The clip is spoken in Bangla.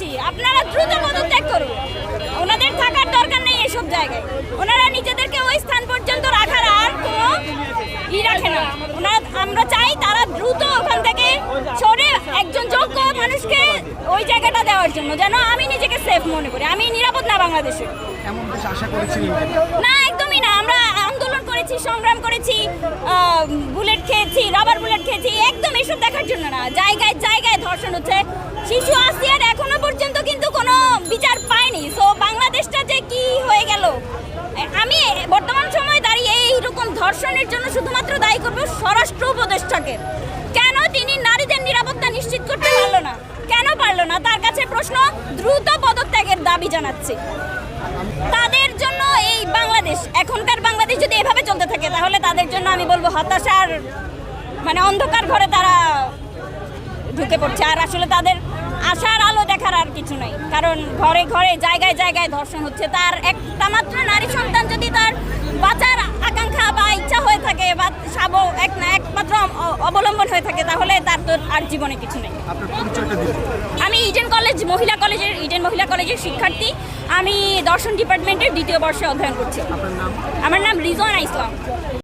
বলছি আপনারা দ্রুত পদত্যাগ করুন। ওনাদের থাকার দরকার নেই এসব জায়গায়। ওনারা নিজেদেরকে ওই স্থান পর্যন্ত রাখার আর কোনো ই রাখে না। ওনার আমরা চাই তারা দ্রুত ওখান থেকে সরে একজন যোগ্য মানুষকে ওই জায়গাটা দেওয়ার জন্য যেন আমি নিজেকে সেফ মনে করি। আমি নিরাপদ না বাংলাদেশে। না একদমই না। আমরা আন্দোলন করেছি সংগ্রাম করেছি বুলেট খেয়েছি রাবার বুলেট খেয়েছি একদম এসব দেখার জন্য না। জায়গায় জায়গায় ধর বর্তমান সময়ে দাঁড়িয়ে এইরকম ধর্ষণের জন্য শুধুমাত্র দায়ী করব স্বরাষ্ট্র উপদেষ্টাকে। কেন তিনি নারীদের নিরাপত্তা নিশ্চিত করতে পারল না? কেন পারল না? তার কাছে প্রশ্ন দ্রুত পদত্যাগের দাবি জানাচ্ছি। তাদের জন্য এই বাংলাদেশ, এখনকার বাংলাদেশ যদি এভাবে চলতে থাকে, তাহলে তাদের জন্য আমি বলব হতাশার মানে অন্ধকার ঘরে তারা ঢুকে পড়ছে। আর আসলে তাদের আশার আলো দেখার কিছু নাই। কারণ ঘরে ঘরে জায়গায় জায়গায় ধর্ষণ হচ্ছে। তার একটা মাত্র নারী সন্তান যদি তার বাঁচার আকাঙ্ক্ষা বা ইচ্ছা হয়ে থাকে বা সাব এক না একমাত্র অবলম্বন হয়ে থাকে তাহলে তার তো আর জীবনে কিছু নেই। আমি ইডেন কলেজ মহিলা কলেজের ইডেন মহিলা কলেজের শিক্ষার্থী। আমি দর্শন ডিপার্টমেন্টের দ্বিতীয় বর্ষে অধ্যয়ন করছি। আমার নাম রিজওয়ানা ইসলাম।